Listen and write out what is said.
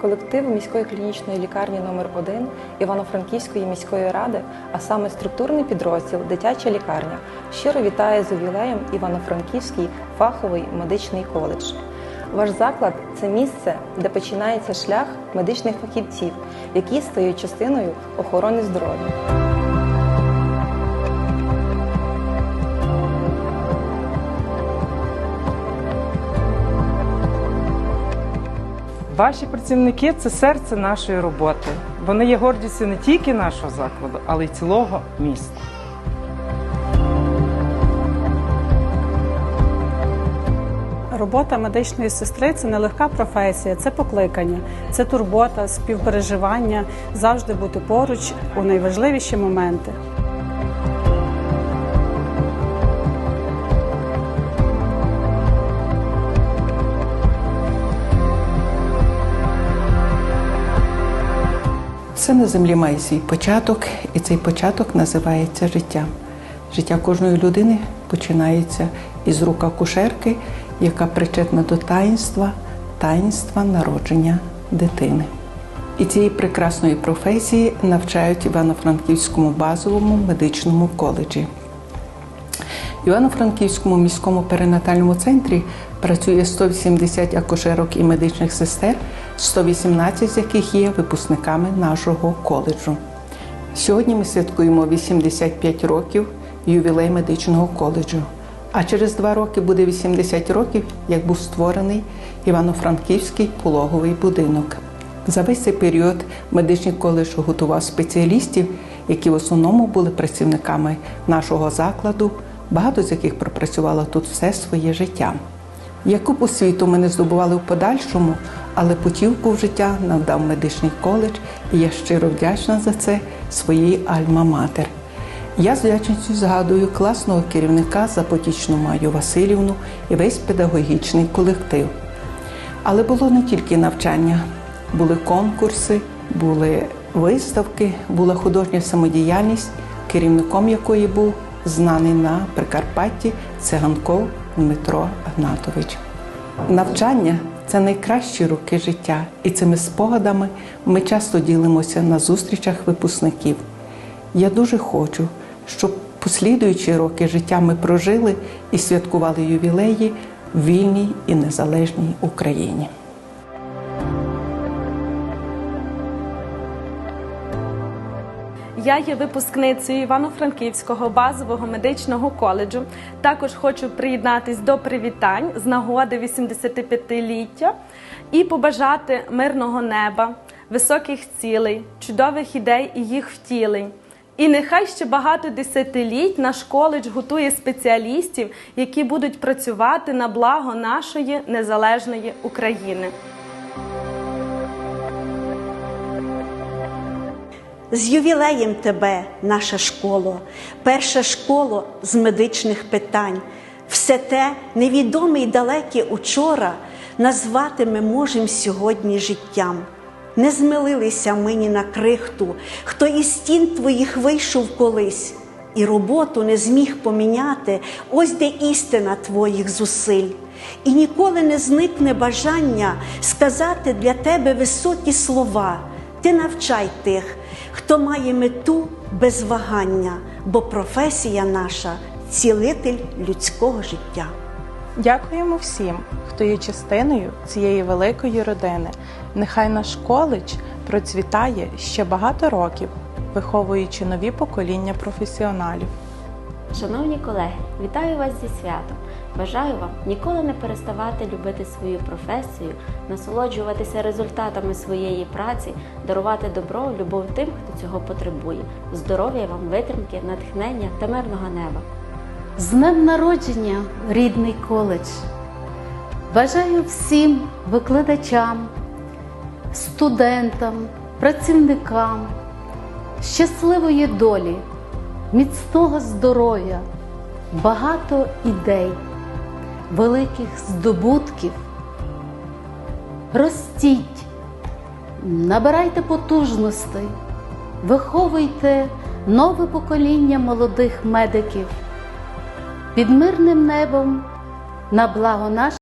колектив міської клінічної лікарні номер 1 Івано-Франківської міської ради, а саме структурний підрозділ Дитяча лікарня, щиро вітає з ювілеєм Івано-Франківський фаховий медичний коледж. Ваш заклад це місце, де починається шлях медичних фахівців, які стають частиною охорони здоров'я. Ваші працівники це серце нашої роботи. Вони є гордістю не тільки нашого закладу, але й цілого міста. Робота медичної сестри це нелегка професія, це покликання, це турбота, співпереживання, завжди бути поруч у найважливіші моменти. Все на землі має свій початок, і цей початок називається життя. Життя кожної людини починається із рук акушерки, яка причетна до таїнства, таїнства народження дитини. І цієї прекрасної професії навчають Івано-Франківському базовому медичному коледжі. Івано-Франківському міському перинатальному центрі працює 180 акушерок і медичних сестер, 118 з яких є випускниками нашого коледжу. Сьогодні ми святкуємо 85 років ювілей медичного коледжу. А через два роки буде 80 років, як був створений Івано-Франківський пологовий будинок. За весь цей період медичний коледж готував спеціалістів, які в основному були працівниками нашого закладу, багато з яких пропрацювало тут все своє життя. Яку б освіту ми не здобували в подальшому, але путівку в життя нам дав медичний коледж, і я щиро вдячна за це своїй альма-матер. Я з вдячністю згадую класного керівника Запотічну Маю Васильівну і весь педагогічний колектив. Але було не тільки навчання, були конкурси, були виставки, була художня самодіяльність, керівником якої був знаний на Прикарпатті циганков Дмитро Гнатович. Навчання це найкращі роки життя, і цими спогадами ми часто ділимося на зустрічах випускників. Я дуже хочу, щоб послідуючі роки життя ми прожили і святкували ювілеї в вільній і незалежній Україні. Я є випускницею Івано-Франківського базового медичного коледжу. Також хочу приєднатись до привітань з нагоди 85-ліття і побажати мирного неба, високих цілей, чудових ідей і їх втілень. І нехай ще багато десятиліть наш коледж готує спеціалістів, які будуть працювати на благо нашої незалежної України. З ювілеєм тебе, наша школа, перша школа з медичних питань. Все те невідоме й далеке учора назвати ми можем сьогодні життям. Не змилилися ми ні на крихту, хто із стін твоїх вийшов колись, і роботу не зміг поміняти, ось де істина твоїх зусиль. І ніколи не зникне бажання сказати для тебе високі слова. Ти навчай тих, хто має мету без вагання, бо професія наша цілитель людського життя. Дякуємо всім, хто є частиною цієї великої родини. Нехай наш коледж процвітає ще багато років, виховуючи нові покоління професіоналів. Шановні колеги, вітаю вас зі святом! Бажаю вам ніколи не переставати любити свою професію, насолоджуватися результатами своєї праці, дарувати добро, любов тим, хто цього потребує. Здоров'я вам, витримки, натхнення та мирного неба. З днем народження, рідний коледж! Бажаю всім викладачам, студентам, працівникам щасливої долі, міцного здоров'я, багато ідей, великих здобутків. Ростіть, набирайте потужностей, виховуйте нове покоління молодих медиків під мирним небом на благо наш.